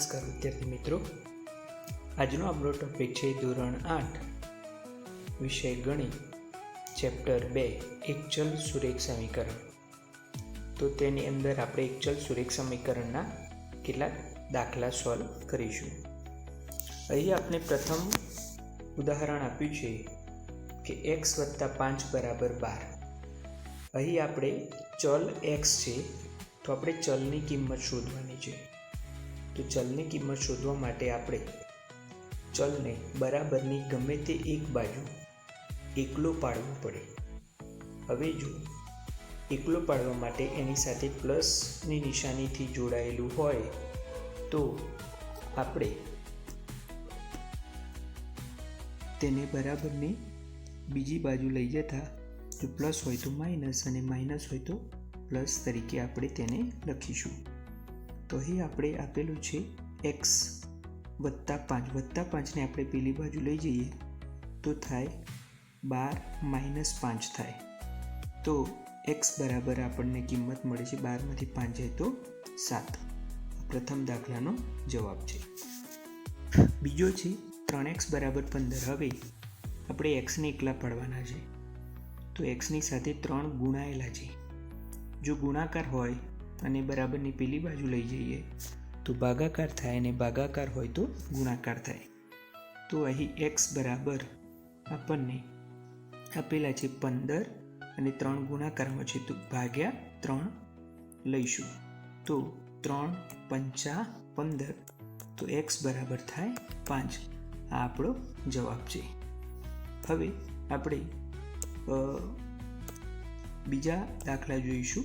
નમસ્કાર વિદ્યાર્થી મિત્રો. આજનો આપણો ટોપિક છે ધોરણ આઠ, વિષય ગણિત ચેપ્ટર બે એક ચલ સુરેખ સમીકરણ. તો તેની અંદર આપણે એક ચલ સુરેખ સમીકરણના કેટલાક દાખલા સોલ્વ કરીશું. અહીં આપણે પ્રથમ ઉદાહરણ આપ્યું છે કે એક્સ વત્તા પાંચ બરાબર બાર. અહીં આપણે ચલ એક્સ છે, તો આપણે ચલની કિંમત શોધવાની છે. તો ચલની કિંમત શોધવા માટે આપણે ચલને બરાબરની ગમે તે એક બાજુ એકલો પાડવો પડે. હવે જો એકલો પાડવા માટે એની સાથે પ્લસની નિશાનીથી જોડાયેલું હોય તો આપણે તેને બરાબરની બીજી બાજુ લઈ જતા જો પ્લસ હોય તો માઇનસ અને માઇનસ હોય તો પ્લસ તરીકે આપણે તેને લખીશું. તો અહીં આપણે આપેલું છે એક્સ વત્તા પાંચ. વત્તા પાંચને આપણે પેલી બાજુ લઈ જઈએ તો થાય બાર માઇનસ પાંચ થાય. તો એક્સ બરાબર આપણને કિંમત મળે છે બારમાંથી પાંચ જાય તો સાત. પ્રથમ દાખલાનો જવાબ છે. બીજો છે ત્રણ એક્સ બરાબર પંદર. હવે આપણે એક્સને એકલા પાડવાના છે. તો એક્સની સાથે ત્રણ ગુણાયેલા છે. જો ગુણાકાર હોય અને બરાબરની પેલી બાજુ લઈ જઈએ. તો ભાગાકાર થાય અને ભાગાકાર હોય તો ગુણાકાર થાય. તો અહીં એક્સ બરાબર આપણને આપેલા છે પંદર અને ત્રણ ગુણાકારમાં છે તો ભાગ્યા ત્રણ લઈશું. તો ત્રણ પંચા પંદર તો એક્સ બરાબર થાય પાંચ. આ આપણો જવાબ છે. હવે આપણે બીજા દાખલા જોઈશું.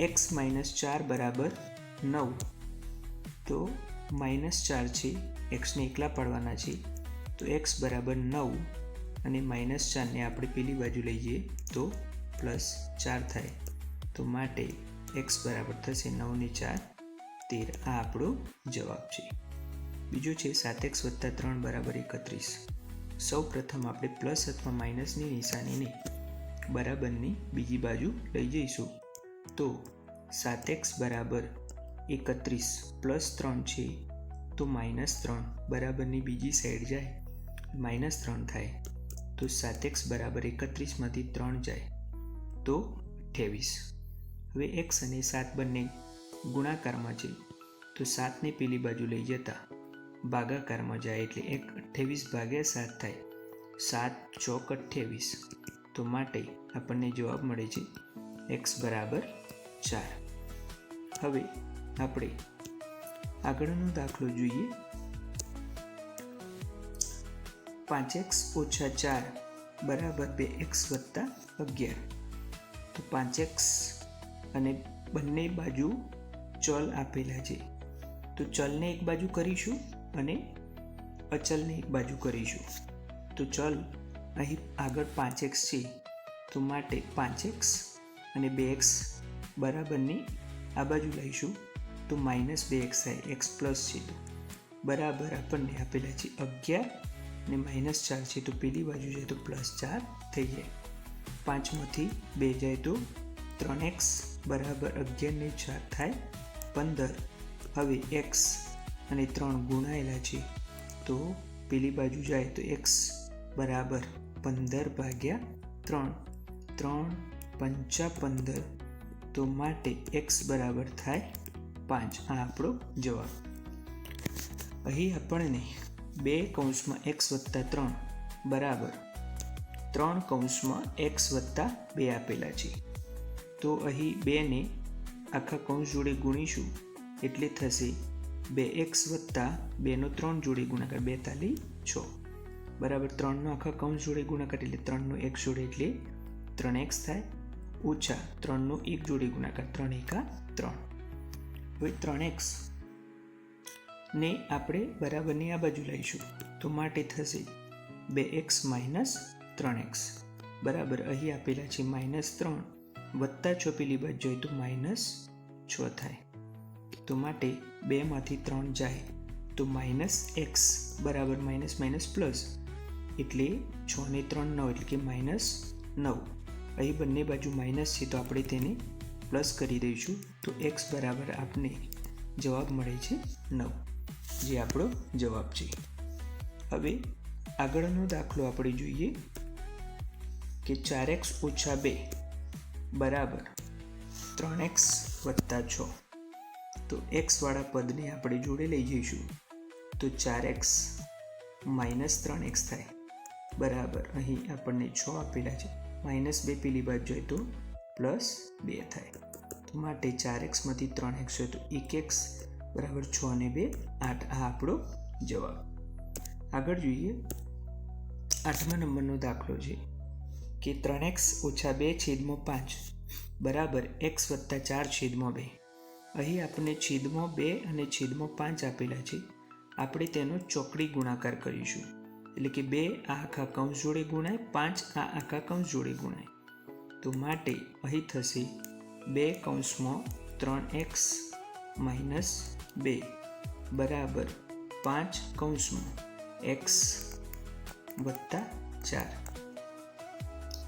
એક્સ માઇનસ ચાર બરાબર નવ. તો માઇનસ ચાર છે એક્સને એકલા પાડવાના છે. તો એક્સ બરાબર નવ અને માઇનસ ચારને આપણે પેલી બાજુ લઈ જઈએ, તો પ્લસ ચાર થાય. તો માટે એક્સ બરાબર થશે નવને ચાર, તેર. આ આપણો જવાબ છે. બીજો છે સાત એક્સ વત્તા ત્રણ બરાબર એકત્રીસ. સૌ પ્રથમ આપણે પ્લસ અથવા માઇનસની નિશાનીને બરાબરની બીજી બાજુ લઈ જઈશું. તો સાત એક્સ બરાબર એકત્રીસ પ્લસ ત્રણ છે, તો માઇનસ ત્રણ બરાબરની બીજી સાઈડ જાય, માઇનસ ત્રણ થાય, તો સાત એક્સ બરાબર એકત્રીસમાંથી ત્રણ જાય, તો અઠ્યાવીસ. હવે એક્સ અને સાત બંને ગુણાકારમાં છે, તો સાતને પેલી બાજુ લઈ જતા ભાગાકારમાં જાય એટલે એક અઠ્યાવીસ ભાગ્યા સાત થાય, સાત ચોક અઠ્યાવીસ. તો માટે આપણને જવાબ મળે છે, એક્સ બરાબર ચાર. હવે આપણે આગળનો દાખલો જોઈએ. પાંચ એક્સ ઓછા ચાર બરાબર બે એક્સ વત્તા અગિયાર. તો પાંચ એક્સ અને બંને બાજુ ચલ આપેલા છે. તો ચલને એક બાજુ કરીશું અને અચલને એક બાજુ કરીશું. તો ચલ અહીં આગળ પાંચ એક્સ છે. તો માટે પાંચ એક્સ અને બે એક્સ બરાબરની આ બાજુ લઈશું તો માઇનસ બે એક્સ થાય એક્સ પ્લસ છે તો. બરાબર આપણને આપેલા છે અગિયાર ને માઇનસ ચાર છે તો પેલી બાજુ જાય તો પ્લસ ચાર થઈ જાય. પાંચમાંથી બે જાય તો ત્રણ એક્સ બરાબર અગિયારને ચાર થાય પંદર. હવે એક્સ અને ત્રણ ગુણાયેલા છે તો પેલી બાજુ જાય તો એક્સ બરાબર પંદર ભાગ્યા ત્રણ. ત્રણ પંચા પંદર તો માટે એક્સ બરાબર થાય પાંચ. આ આપણો જવાબ. અહીં આપણને બે કૌંસમાં એક્સ વત્તા ત્રણ બરાબર ત્રણ કૌંસમાં એક્સ વત્તા બે આપેલા છે. તો અહીં બેને આખા કૌંસ જોડે ગુણીશું એટલે થશે બે એક્સ વત્તા બેનો ત્રણ જોડે ગુણાકાર બેતાલી છ. બરાબર ત્રણનો આખા કૌંસ જોડે ગુણાકાર એટલે ત્રણનો એક જોડે એટલે ત્રણ એક્સ થાય. ઓછા ત્રણનો એક જોડે ગુણાકાર ત્રણ એકા ત્રણ. હવે ત્રણ એક્સ ને આપણે બરાબરની આ બાજુ લઈશું. તો માટે થશે બે એક્સ માઇનસ ત્રણ એક્સ. બરાબર અહીં આપેલા છે માઇનસ ત્રણ. વત્તા છ પેલી બાજુ જોઈએ તો માઇનસ છ થાય. તો માટે બેમાંથી ત્રણ જાય તો માઇનસ એક્સ. બરાબર માઇનસ માઇનસ પ્લસ. એટલે છ ને ત્રણ નવ, એટલે કે માઇનસ નવ. અહીં બંને બાજુ માઇનસ છે તો આપણે તેને પ્લસ કરી દઈશું. તો એક્સ બરાબર આપને જવાબ મળે છે નવ. જે આપણો જવાબ છે. હવે આગળનો દાખલો આપણે જોઈએ કે ચાર એક્સ ઓછા બે બરાબર ત્રણ એક્સ વત્તા છ. તો એક્સવાળા પદને આપણે જોડે લઈ જઈશું. તો ચાર એક્સ માઇનસ ત્રણ એક્સ થાય. બરાબર. અહીં આપણને છ આપેલા છે. માઇનસ બે પેલી બાજુ જોઈએ તો પ્લસ બે થાય. તો માટે ચાર એક્સમાંથી ત્રણ એક્સ હોય તો એક એક્સ બરાબર છ અને બે આઠ. આ આપણો જવાબ. આગળ જોઈએ. આઠમા નંબરનો દાખલો છે. કે ત્રણ એક્સ ઓછા બે છેદમાં પાંચ બરાબર એક્સ વત્તા ચાર છેદમાં બે. અહીં આપણને છેદમાં બે અને છેદમાં પાંચ આપેલા છે. આપણે તેનો ચોકડી ગુણાકાર કરીશું. એટલે કે બે આ આખા કૌંસ જોડે ગુણાય, પાંચ આ આખા કૌંસ જોડે ગુણાય. તો માટે અહીં થશે બે કૌંસમાં ત્રણ એક્સ માઇનસ બે બરાબર પાંચ કૌંસમાં એક્સ વત્તા ચાર.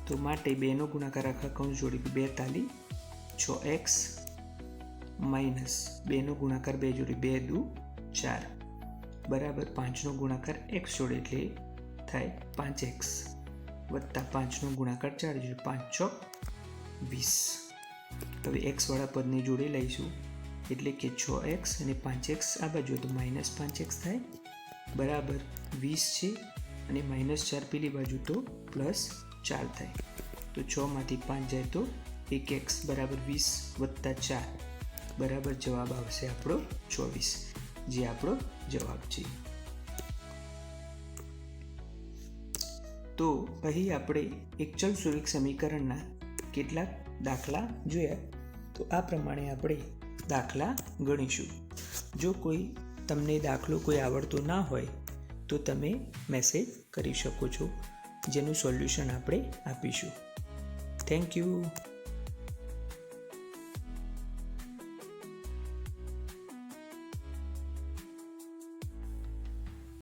તો માટે બેનો ગુણાકાર આખા કૌંસ જોડે બેતાલી છ એક્સ માઇનસ બેનો ગુણાકાર બે જોડે બે દુ ચાર. બરાબર પાંચનો ગુણાકાર એક્સ જોડે એટલે થાય પાંચ એક્સ વત્તા પાંચનો ગુણાકાર ચાર જોડે પાંચ છ વીસ હવે એક્સવાળા પદને જોડે લઈશું. એટલે કે છ એક્સ અને પાંચ એક્સ આ બાજુ તો માઇનસ પાંચ એક્સ થાય. બરાબર વીસ છે અને માઇનસ ચાર પેલી બાજુ તો પ્લસ ચાર થાય. તો છમાંથી પાંચ જાય તો એક એક્સ બરાબર વીસ વત્તા ચાર. બરાબર જવાબ આવશે આપણો ચોવીસ. જે આપણો જવાબ છે. તો અહીં આપણે એક ચલ સુરેખ સમીકરણના કેટલાક દાખલા જોયા. તો આ પ્રમાણે આપણે દાખલા ગણીશું. જો કોઈ તમને દાખલો કોઈ આવડતો ના હોય, તો તમે મેસેજ કરી શકો છો, જેનું સોલ્યુશન આપણે આપીશું. Thank you